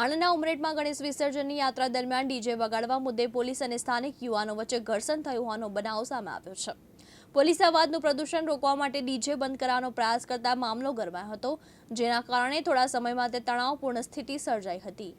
આણંદના ઉમરેઠમાં ગણેશ વિસર્જનની યાત્રા દરમિયાન ડીજે વગાડવા મુદ્દે પોલીસ અને સ્થાનિક યુવાનો વચ્ચે ઘર્ષણ થયું હોવાનો બનાવ સામે આવ્યો છે. પોલીસે અવાજનું પ્રદૂષણ રોકવા માટે ડીજે બંધ કરવાનો પ્રયાસ કરતા મામલો ગરમાયો હતો, જેના કારણે થોડા સમયમાં તે તણાવપૂર્ણ સ્થિતિ સર્જાઈ હતી.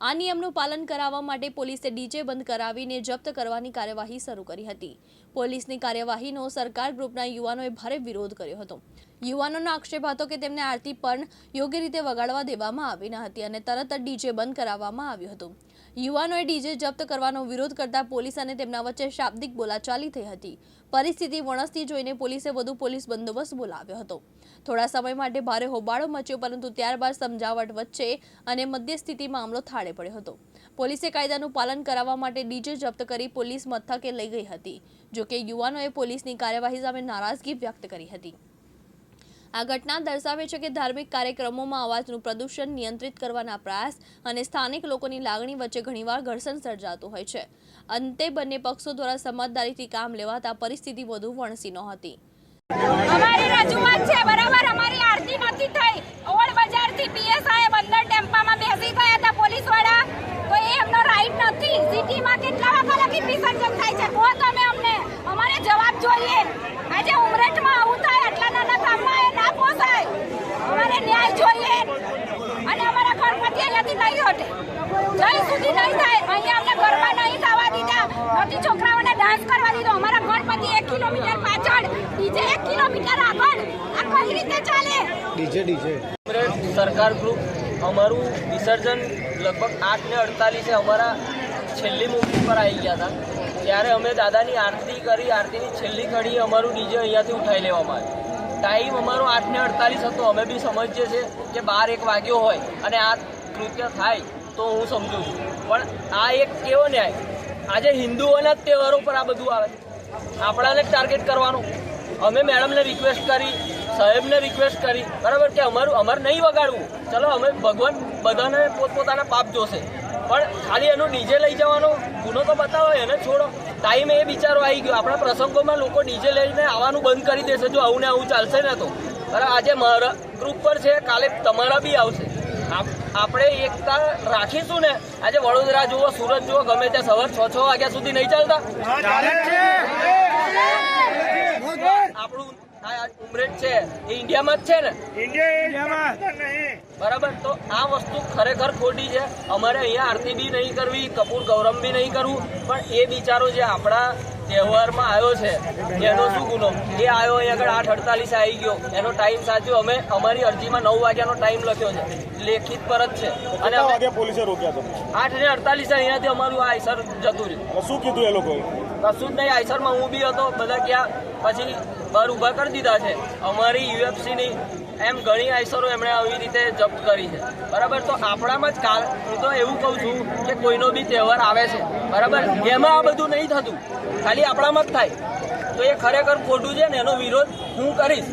આ નિયમનું પાલન કરાવવા માટે પોલીસે ડીજે બંધ કરાવીને જપ્ત કરવાની કાર્યવાહી શરૂ કરી હતી. પોલીસની કાર્યવાહીનો સરકાર ગ્રુપના યુવાનોએ ભારે વિરોધ કર્યો હતો. યુવાનોનો આક્ષેપ હતો કે તેમને આરતી પણ યોગ્ય રીતે વગાડવા દેવામાં આવી ન હતી અને તરત જ ડીજે બંધ કરાવવામાં આવ્યું હતું. યુવાનોએ ડીજે જપ્ત કરવાનો વિરોધ કરતા પોલીસ અને તેમના વચ્ચે શાબ્દિક બોલાચાલી થઈ હતી. પરિસ્થિતિ વણસતી જોઈને પોલીસે વધુ પોલીસ બંદોબસ્ત બોલાવ્યો હતો. થોડા સમય માટે ભારે હોબાળો મચ્યો, પરંતુ ત્યારબાદ સમજાવટ વચ્ચે અને મધ્યસ્થિતિ મામલો થાળે પડ્યો હતો. પોલીસે કાયદાનું પાલન કરાવવા માટે ડીજે જપ્ત કરી પોલીસ મથકે લઈ ગઈ હતી જોકે યુવાનોએ પોલીસની કાર્યવાહી સામે નારાજગી વ્યક્ત કરી હતી. આ ઘટના દર્શાવે છે કે ધાર્મિક કાર્યક્રમોમાં અવાજનું પ્રદૂષણ નિયંત્રિત કરવાના પ્રયાસ અને સ્થાનિક લોકોની લાગણી વચ્ચે ઘણીવાર ઘર્ષણ સર્જાતું હોય છે. અંતે બંને પક્ષો દ્વારા સમજદારીથી કામ લેવાતા પરિસ્થિતિ વધુ વણસી નહોતી. અમારી રજૂઆત છે, બરાબર અમારી આરતી નથી થઈ ઓવડ બજારથી પીએસઆઈ બંદર ટેમ્પામાં બેસી ગયા હતા પોલીસવાળા તો એ એમનો રાઈટ નથી સિટીમાં કેટલા વાગ્યા લગી વિસર્જન થાય છે કહો તમે અમને અમારે જવાબ જોઈએ આજે ઉમરેઠમાં આવું થાય આટલા નાના ગામમાં એ ના પોસાય અમારે ન્યાય જોઈએ અને અમારા ગણપતિ અહીંયાથી નહીં હટે જય સુધી નહીં થાય અહીંયા અમને ગરબા નહીં થવા દીધા નથી છોકરાઓને ડાન્સ કરવા દીધો અમારા ગણપતિ એક કિલોમીટર પાછળ. ડીજે એક કિલોમીટર આગળ. આ કઈ રીતે ચાલે? DJ DJ. સરકાર ગ્રુપ અમારું વિસર્જન લગભગ આઠ ને અડતાલીસે અમારા છેલ્લી મૂવી પર આવી ગયા હતા. ત્યારે અમે દાદાની આરતી કરી આરતીની છેલ્લી ઘડી અમારું ડીજે અહીંયાથી ઉઠાવી લેવામાં આવ્યું ટાઈમ અમારો આઠ ને અડતાલીસ હતો. અમે બી સમજીએ છીએ કે બાર એક વાગ્યો હોય અને આ કૃત્ય થાય તો હું સમજુ છું. પણ આ એક કેવો ન્યાય? આજે હિન્દુઓના જ તહેવારો પર આ બધું આવે આપણાને જ ટાર્ગેટ કરવાનું. અમે મેડમને રિક્વેસ્ટ કરી, સાહેબને રિક્વેસ્ટ કરી, બરાબર કે અમારું, અમારે નહીં વગાડવું. ચલો, અમે ભગવાન બધાને પોતપોતાના પાપ જોશે. પણ ખાલી એનું ડીજે લઈ જવાનો, ગુનો તો બતાવો, એને છોડો. ટાઈમ એ બિચારો આવી ગયો. આપણા પ્રસંગોમાં લોકો ડીજે લઈને આવવાનું બંધ કરી દેશે. જો આવું ને આવું ચાલશે ને તો. બરાબર, આજે મારા ગ્રુપ પર છે, કાલે તમારા બી આવશે. આપણે એકતા રાખીશું ને? આજે વડોદરા જુઓ સુરત જુઓ ગમે ત્યાં સવાર છ છ વાગ્યા સુધી નહીં ચાલતા? આપણું ઉમરેટ છે એ ઇન્ડિયામાં જ છે ને. બરાબર? તો આ વસ્તુ ખરેખર ખોટી છે. અમારે અહીંયા આરતી બી નહીં કરવી કપૂર ગૌરમ બી નહીં કરવું પણ એ બિચારો જે આપણા તહેવારમાં આવ્યો છે એનો શું ગુનો? એ આવ્યો અહીં આગળ આઠ અડતાલીસ આવી ગયો. એનો ટાઈમ સાચો અમે અમારી અરજીમાં નવ વાગ્યાનો ટાઈમ લખ્યો છે. લેખિત પર જ છે. અને અમે પોલીસે રોક્યા આઠ ને અડતાલીસ અહીંયાથી અમારું આ આઈસર જતું રહ્યું. શું કીધું એ લોકોએ? કશું જ નહીં આઈસરમાં હું બી હતો બધા ક્યાં? પછી બહાર ઊભા કરી દીધા છે. અમારી યુએફસીની એમ ઘણી આઈસરો એમણે આવી રીતે જપ્ત કરી છે. બરાબર? તો આપણામાં જ કાલ હું તો એવું કહું છું કે કોઈનો બી તહેવાર આવે છે. બરાબર? એમાં આ બધું નહીં થતું. ખાલી આપણામાં જ થાય. તો એ ખરેખર ખોટું છે ને એનો વિરોધ હું કરીશ.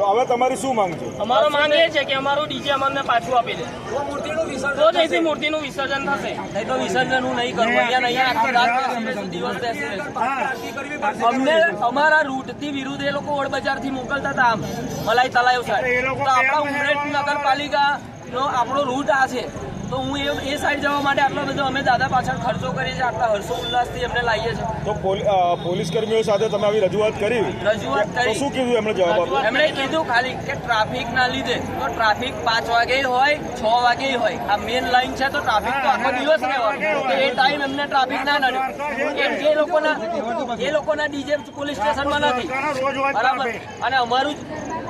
હવે તમારી શું માંગ છે? અમારો માંગ એ છે કે અમારું ડીજે અમને પાછું આપી દે. મૂર્તિનું વિસર્જન તો જ અહીંથી મૂર્તિનું વિસર્જન થશે. નહીં તો વિસર્જન હું નહીં કરું. અહીંયા નહીં અહીંયા આખી રાત દિવસ બેસી અમને અમારા રૂટથી વિરુદ્ધ એ લોકો ઓડ બજારથી મોકલતા હતા આમ. મલાઈ તલાયો સાહેબ તો આપણા ઉમરેઠ નગરપાલિકા નો આપણો રૂટ આ છે. તો હું એ એ સાઈડ જવા માટે આટલો બધો અમે દાદા પાછળ ખર્ચો કરીએ છીએ આટલા હર્ષો ઉલ્લાસથી એમને લાવીએ છીએ. તો પોલીસ કર્મીઓ સાથે તમે આવી રજૂઆત કરી? રજૂઆત કરી. શું કીધું એમણે જવાબ આપ્યો એમણે કીધું ખાલી કે ટ્રાફિક ના લીધે. તો ટ્રાફિક પાંચ વાગે હોય છ વાગે હોય. આ મેઇન લાઈન છે તો ટ્રાફિક તો આખો દિવસ રહેવાનો. તો એ ટાઈમ એમને ટ્રાફિક ના નડ્યો. એ એ લોકોના એ લોકોના ડીજે પોલીસ સ્ટેશનમાં નથી. બરાબર? અને અમારું જ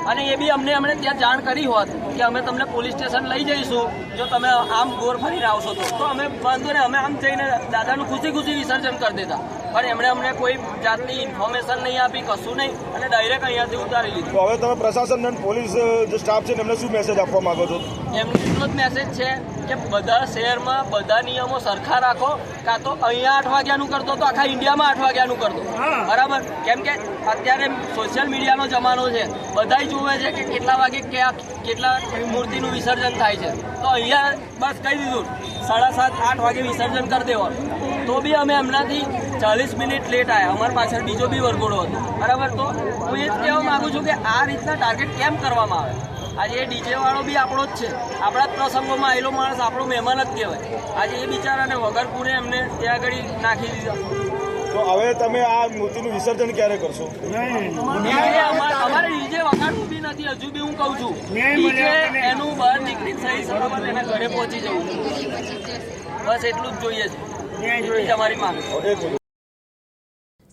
અને એ બી અમને અમને ત્યાં જાણ કરી હોત કે અમે તમને પોલીસ સ્ટેશન લઈ જઈશું, જો તમે આમ ગોર ફરીને આવશો તો. તો અમે વાંધો ને અમે આમ જઈને દાદાનું ખુશી ખુશી વિસર્જન કરી દેતા. પણ એમણે અમને કોઈ જાતની ઇન્ફોર્મેશન નહીં આપી, કશું નહીં, અને ડાયરેક્ટ અહીંયાથી ઉતારી લીધું. હવે તમે પ્રશાસન પોલીસ સ્ટાફ છે એમને શું મેસેજ આપવા માંગો છો? એમને એટલો જ મેસેજ છે કે બધા શહેરમાં બધા નિયમો સરખા રાખો. કાં તો અહીંયા આઠ વાગ્યાનું કરતો તો આખા ઇન્ડિયામાં આઠ વાગ્યાનું કરતો. બરાબર? કેમ કે અત્યારે સોશિયલ મીડિયાનો જમાનો છે. બધા જોવે છે કે કેટલા વાગે ક્યાં કેટલા મૂર્તિનું વિસર્જન થાય છે. તો અહીંયા બસ કહી દીધું સાડા સાત આઠ વાગે વિસર્જન કરી દેવાનું. તો બી અમે એમનાથી ચાલીસ મિનિટ લેટ આવ્યા અમારી પાછળ બીજો બી વરઘોડો હતો. બરાબર? તો હું એ જ કહેવા માગું છું કે આ રીતના ટાર્ગેટ કેમ કરવામાં આવે? આજે એ ડીજે વાળો બી આપણો જ છે. આપણા જ પ્રસંગોમાં આવેલો માણસ આપણો મહેમાન જ કહેવાય. આજે એ બિચારાને વગર પૂરે એમને ત્યાં આગળ નાખી દીધા. તો હવે તમે આ મૂર્તિનું વિસર્જન ક્યારે કરશો? અમારે ડીજે વગાડવું બી નથી. હજુ બી હું કહું છું. ડીજે એનું બહાર નીકળી સહી સલામત એના ઘરે પહોંચી જવું. બસ એટલું જ જોઈએ છે. અમારી માંગ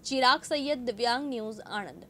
ચિરાગ સૈયદ દિવ્યાંગ ન્યૂઝ આણંદ.